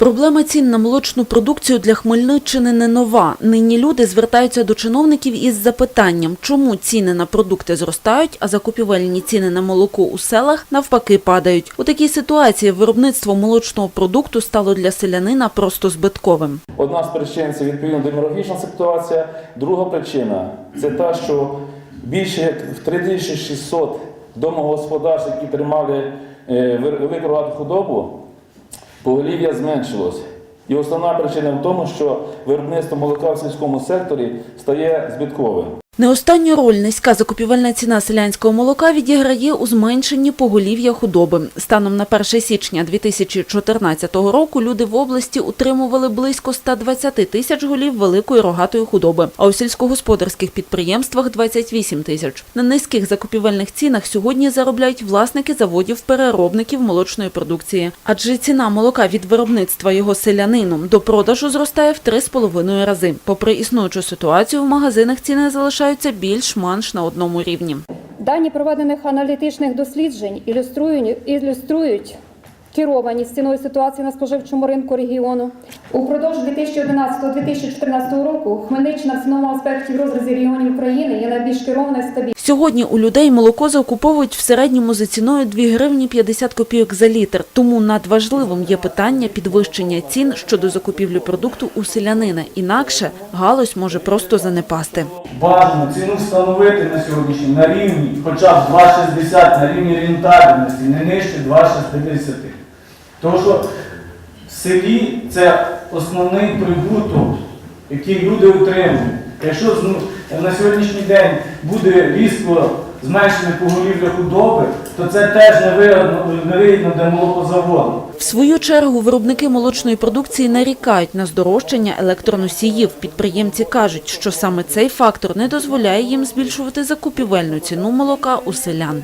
Проблема цін на молочну продукцію для Хмельниччини не нова. Нині люди звертаються до чиновників із запитанням, чому ціни на продукти зростають, а закупівельні ціни на молоко у селах навпаки падають. У такій ситуації виробництво молочного продукту стало для селянина просто збитковим. Одна з причин це відповідно демографічна ситуація. Друга причина це та, що більше як в 3600 домогосподарств, які тримали е, велику рогату худобу, поголів'я зменшилось. І основна причина в тому, що виробництво молока в сільському секторі стає збитковим. Не останню роль низька закупівельна ціна селянського молока відіграє у зменшенні поголів'я худоби. Станом на 1 січня 2014 року люди в області утримували близько 120 тисяч голів великої рогатої худоби, а у сільськогосподарських підприємствах 28 тисяч. На низьких закупівельних цінах сьогодні заробляють власники заводів-переробників молочної продукції. Адже ціна молока від виробництва його селянином до продажу зростає в 3,5 рази. Попри існуючу ситуацію, в магазинах ціни залишаються більш-менш на одному рівні. Дані проведених аналітичних досліджень ілюструють, ілюструють керованість ціною ситуації на споживчому ринку регіону. Упродовж 2011-2014 року Хмельниччина в цінному аспекті в розрізі регіонів України є найбільш керована і стабільна. Сьогодні у людей молоко закуповують в середньому за ціною 2 гривні 50 копійок за літр. Тому надважливим є питання підвищення цін щодо закупівлі продукту у селянина. Інакше галузь може просто занепасти. Бажано ціну встановити на сьогоднішній на рівні хоча б 2,60 на рівні рентабельності, не нижче 2,60. Тому що в селі це основний прибуток, який люди отримують. Якщо на сьогоднішній день буде різко зменшене поголів'я худоби, то це теж невигідно для молокозаводу. В свою чергу виробники молочної продукції нарікають на здорожчання електроносіїв. Підприємці кажуть, що саме цей фактор не дозволяє їм збільшувати закупівельну ціну молока у селян.